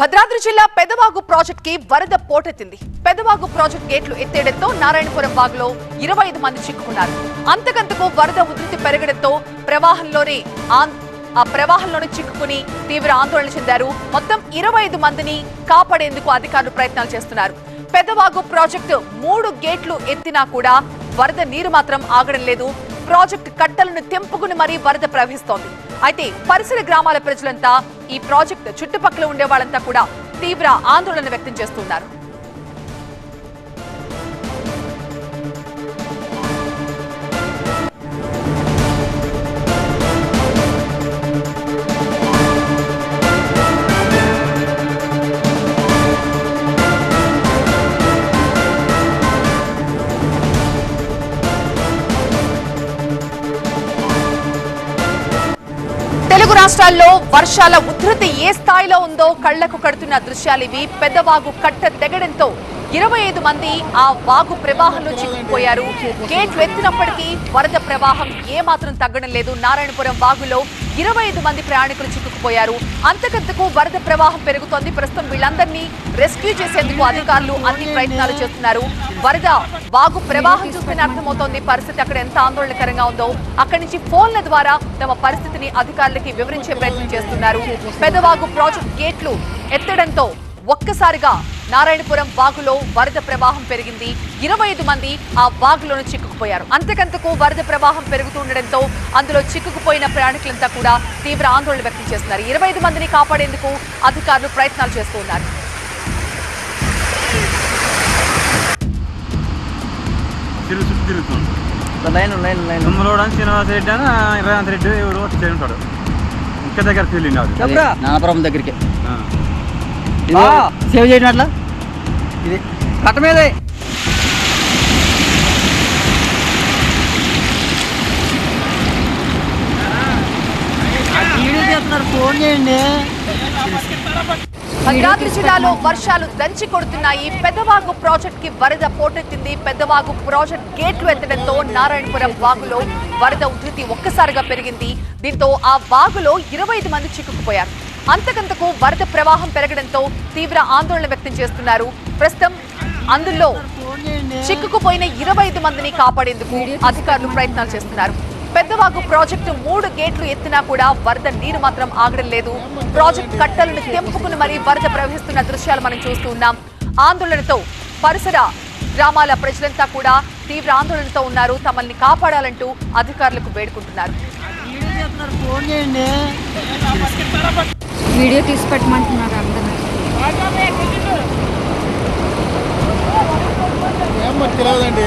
భద్రాద్రి జిల్లా పెదవాగు ప్రాజెక్ట్కి వరద పోటెత్తింది. పెదవాగు ప్రాజెక్ట్ గేట్లు ఎత్తేయడంతో నారాయణపురం వాగులో ఇరవై ఐదు మంది చిక్కుకున్నారు. అంతకంతకు వరద ఉధృతి పెరగడంతో ప్రవాహంలోనే ఆ ప్రవాహంలోనే చిక్కుకుని తీవ్ర ఆందోళన చెందారు. మొత్తం ఇరవై ఐదు మందిని కాపాడేందుకు అధికారులు ప్రయత్నాలు చేస్తున్నారు. పెదవాగు ప్రాజెక్టు మూడు గేట్లు ఎత్తినా కూడా వరద నీరు మాత్రం ఆగడం లేదు. ప్రాజెక్టు కట్టలను తెంపుకుని మరీ వరద ప్రవహిస్తోంది. అయితే పరిసర గ్రామాల ప్రజలంతా ఈ ప్రాజెక్టు చుట్టుపక్కల ఉండే వాళ్ళంతా కూడా తీవ్ర ఆందోళన వ్యక్తం చేస్తున్నారు. తెలుగు రాష్ట్రాల్లో వర్షాల ఉధృతి ఏ స్థాయిలో ఉందో కళ్ళకు కడుతున్న దృశ్యాలు ఇవి. పెద్దవాగు కట్ట తెగడంతో ఇరవై ఐదు మంది ఆ వాగు ప్రవాహంలో చిక్కుపోయారు గేట్లు ఎత్తినప్పటికీ వరద ప్రవాహం ఏమాత్రం తగ్గడం లేదు. నారాయణపురం వాగులో ఇరవై ఐదు మంది ప్రయాణికులు చిక్కుకుపోయారు. అంతకంతకు వరద ప్రవాహం పెరుగుతోంది. ప్రస్తుతం వీళ్ళందరినీ రెస్క్యూ చేసేందుకు అధికారులు అన్ని ప్రయత్నాలు చేస్తున్నారు. వరద వాగు ప్రవాహం చూస్తేనే అర్థమవుతోంది. పరిస్థితి అక్కడ ఎంత ఆందోళనకరంగా ఉందో. అక్కడి నుంచి ఫోన్ల ద్వారా తమ పరిస్థితిని అధికారులకి వివరించే ప్రయత్నం చేస్తున్నారు. పెదవాగు ప్రాజెక్ట్ గేట్లు ఎత్తడంతో ఒక్కసారిగా నారాయణపురం వాగులో వరద ప్రవాహం పెరిగింది. ఇరవై ఐదు మంది ఆ వాగులోనే చిక్కుకుపోయారు. అంతకంతకు వరద ప్రవాహం పెరుగుతుండటంతో అందులో చిక్కుకుపోయిన ప్రయాణికులంతా కూడా తీవ్ర ఆందోళన వ్యక్తం చేస్తున్నారు. ఇరవై ఐదు మందిని కాపాడేందుకు అధికారులు ప్రయత్నాలు చేస్తున్నారు line line line. Srinivasa Reddy అని రేవంత్ రెడ్డి ఎవరు వచ్చి ఉంటాడు. ముఖ్య దగ్గరికి. సేవ్ చేయడం అట్లా ఇది కట్ట మీదే. వీడియో చేస్తున్నారు ఫోన్ చేయండి. భద్రాద్రి జిల్లాలో వర్షాలు దంచి కొడుతున్నాయి. పెద్దవాగు ప్రాజెక్ట్కి వరద పోటెత్తింది. పెద్దవాగు ప్రాజెక్ట్ గేట్లు ఎత్తడంతో నారాయణపురం వాగులో వరద ఉధృతి ఒక్కసారిగా పెరిగింది. దీంతో ఆ వాగులో ఇరవై ఐదు మంది చిక్కుకుపోయారు. అంతకంతకు వరద ప్రవాహం పెరగడంతో తీవ్ర ఆందోళన వ్యక్తం చేస్తున్నారు. ప్రస్తుతం అందులో చిక్కుకుపోయిన ఇరవై ఐదు మందిని కాపాడేందుకు అధికారులు ప్రయత్నాలు చేస్తున్నారు. పెద్దవాగు ప్రాజెక్టు మూడు గేట్లు ఎత్తినా కూడా వరద నీరు మాత్రం ఆగడం లేదు. ప్రాజెక్ట్ కట్టలను తెంపుకుని మరీ వరద ప్రవహిస్తున్న దృశ్యాలు మనం చూస్తూ ఉన్నాం. ఆందోళనతో పరిసర గ్రామాల ప్రజలంతా కూడా తీవ్ర ఆందోళనతో ఉన్నారు. తమల్ని కాపాడాలంటూ అధికారులకు వేడుకుంటున్నారు. వీడియో తీసి పెట్టమంటున్నారు అందరూ ఏమో తెలియదండి